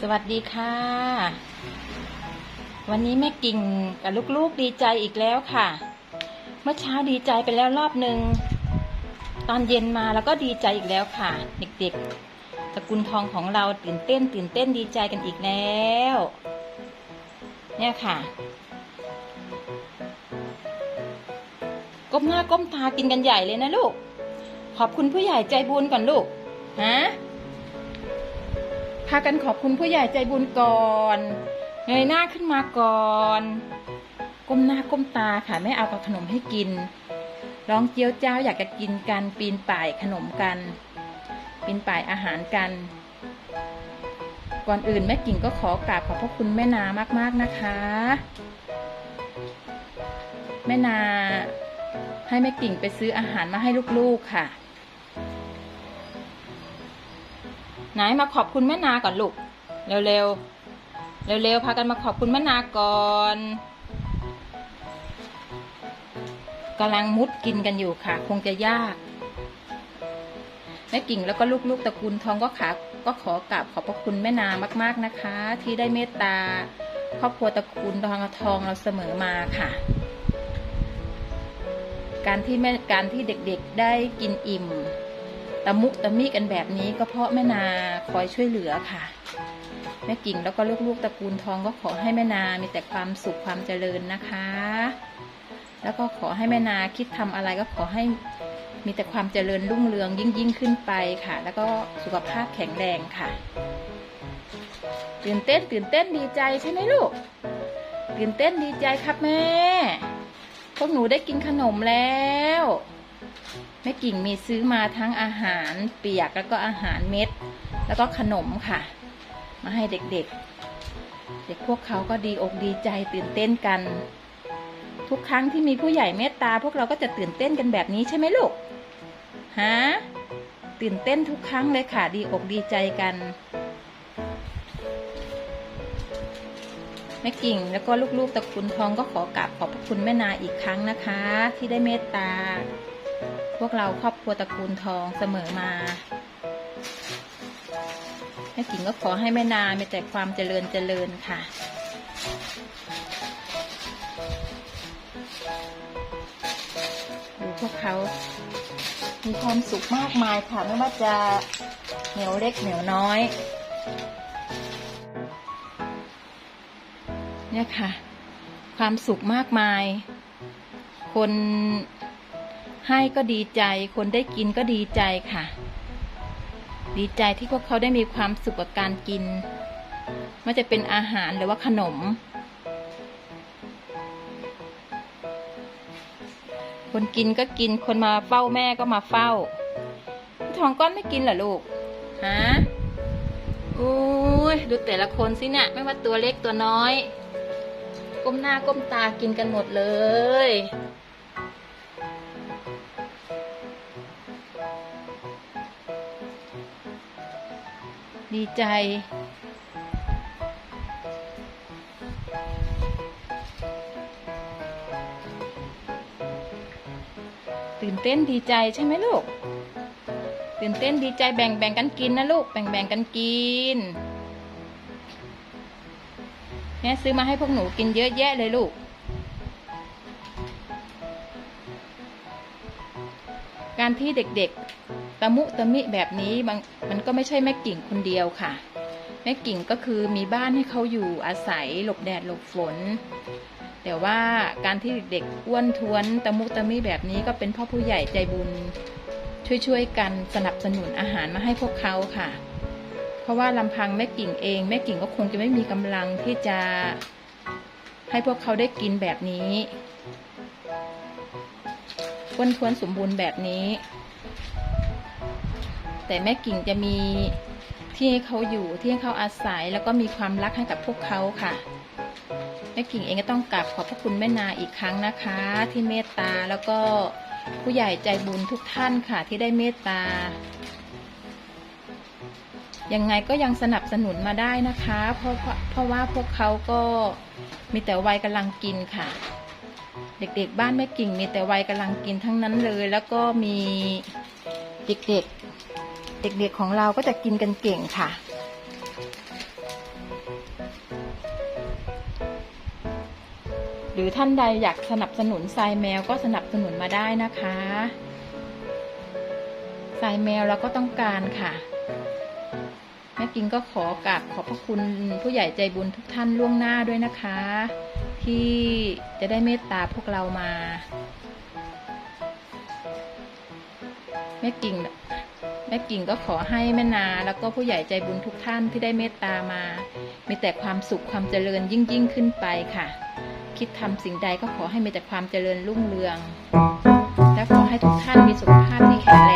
สวัสดีค่ะ วันนี้แม่กิ่งกับลูกๆดีใจอีกแล้วค่ะ เมื่อเช้าดีใจไปแล้วรอบหนึ่งตอนเย็นมาแล้วก็ดีใจอีกแล้วค่ะ เด็กๆตระกูลทองของเราตื่นเต้น ตื่นเต้นดีใจกันอีกแล้ว เนี่ยค่ะก้มหน้าก้มตากินกันใหญ่เลยนะลูก ขอบคุณผู้ใหญ่ใจบุญก่อนลูก ฮะ พากันขอบคุณผู้ใหญ่ใจบุญก่อนเงยหน้าขึ้นมาก่อนก้มหน้าก้มตาค่ะไม่เอากับขนมให้กิน ร้องเจียวเจ้าอยากจะกินกัน ปีนป่ายขนมกัน ปีนป่ายอาหารกัน ก่อนอื่นแม่กิ่งก็ขอกราบขอบพระคุณแม่นามากๆนะคะ แม่นาให้แม่กิ่งไปซื้ออาหารมาให้ลูกๆค่ะ ไหนมาขอบคุณแม่นาก่อนลูก เร็วๆเร็วๆพากันมาขอบคุณแม่นาก่อนกำลังมุดกินกันอยู่ค่ะ คงจะยากแม่กิ่งแล้วก็ลูกๆตระกูลทองก็ขาก็ขอกราบขอบพระคุณแม่นามาก ๆนะคะ ที่ได้เมตตา ครอบครัวตระกูลทองทองเราเสมอมาค่ะ การที่แม่การที่เด็กๆได้กินอิ่ม ตะมุตะมิกันแบบนี้ก็เพราะแม่นาคอยช่วยเหลือค่ะ แม่กิ่งแล้วก็ลูกๆตระกูลทองก็ขอให้แม่นามีแต่ความสุขความเจริญนะคะ แล้วก็ขอให้แม่นาคิดทำอะไรก็ขอให้มีแต่ความเจริญรุ่งเรืองยิ่งยิ่งขึ้นไปค่ะ แล้วก็สุขภาพแข็งแรงค่ะ ตื่นเต้นตื่นเต้นดีใจใช่ไหมลูก ตื่นเต้นดีใจครับแม่ พวกหนูได้กินขนมแล้ว แม่กิ่งมีซื้อมาทั้งอาหารเปียกแล้วก็อาหารเม็ด แล้วก็ขนมค่ะ มาให้เด็กๆ เด็กพวกเขาก็ดีอกดีใจตื่นเต้นกัน ทุกครั้งที่มีผู้ใหญ่เมตตา พวกเราก็จะตื่นเต้นกันแบบนี้ใช่ไหมลูกฮะตื่นเต้นทุกครั้งเลยค่ะ ดีอกดีใจกันแม่กิ่งแล้วก็ลูกๆตระกูลทองก็ขอกราบขอบพระคุณแม่นาอีกครั้งนะคะ ที่ได้เมตตา พวกเราครอบครัวตระกูลทองเสมอมาแม่กิ่งก็ขอให้แม่นามีแต่ความเจริญเจริญค่ะดูพวกเขา มีความสุขมากมายค่ะไม่ว่าจะเหนียวเล็กเหนียวน้อย เนี่ยค่ะ ความสุขมากมาย คน ให้ก็ดีใจ คนได้กินก็ดีใจค่ะ ดีใจที่พวกเขาได้มีความสุขกับการกินไม่จะเป็นอาหารหรือว่าขนม คนกินก็กิน คนมาเฝ้าแม่ก็มาเฝ้า ทองก้อนไม่กินเหรอลูก ฮะอุ้ยดูแต่ละคนสิเนี่ยไม่ว่าตัวเล็กตัวน้อย ก้มหน้าก้มตากินกันหมดเลย ดีใจ ตื่นเต้นดีใจใช่ไหมลูก ตื่นเต้นดีใจแบ่งแบ่งกันกินนะลูก แบ่งแบ่งกันกินแม่ซื้อมาให้พวกหนูกินเยอะแยะเลยลูก การที่เด็กๆ ตะมุตะมิแบบนี้บางมันก็ไม่ใช่แม่กิ่งคนเดียวค่ะ แม่กิ่งก็คือมีบ้านให้เขาอยู่อาศัยหลบแดดหลบฝน แต่ว่าการที่เด็กๆอ้วนท้วนตะมุตะมิแบบนี้ก็เป็นพ่อผู้ใหญ่ใจบุญ ช่วยๆกันสนับสนุนอาหารมาให้พวกเขาค่ะ เพราะว่าลำพังแม่กิ่งเองแม่กิ่งก็คงจะไม่มีกำลังที่จะให้พวกเขาได้กินแบบนี้อ้วนท้วนสมบูรณ์แบบนี้ แต่แม่กิ่งจะมีที่ให้เขาอยู่ที่ให้เขาอาศัยแล้วก็มีความรักให้กับพวกเขาค่ะแม่กิ่งเองก็ต้องกราบขอบพระคุณแม่นาอีกครั้งนะคะ ที่เมตตาแล้วก็ผู้ใหญ่ใจบุญทุกท่านค่ะที่ได้เมตตายังไงก็ยังสนับสนุนมาได้นะคะ เพราะเพราะเพราะว่าพวกเขาก็มีแต่วัยกำลังกินค่ะ เด็กๆบ้านแม่กิ่งมีแต่วัยกำลังกินทั้งนั้นเลย แล้วก็มีเด็กๆ เด็กๆของเราก็จะกินกันเก่งค่ะ หรือท่านใดอยากสนับสนุนทรายแมวก็สนับสนุนมาได้นะคะทรายแมวเราก็ต้องการค่ะแม่กิงก็ขอกราบขอบพระคุณผู้ใหญ่ใจบุญทุกท่านล่วงหน้าด้วยนะคะ ที่จะได้เมตตาพวกเรามาแม่กิ่ง แม่กิ่งก็ขอให้แม่นาแล้วก็ผู้ใหญ่ใจบุญทุกท่านที่ได้เมตตามา มีแต่ความสุขความเจริญยิ่งยิ่งขึ้นไปค่ะ คิดทำสิ่งใดก็ขอให้มีแต่ความเจริญรุ่งเรือง และขอให้ทุกท่านมีสุขภาพที่แข็งแรง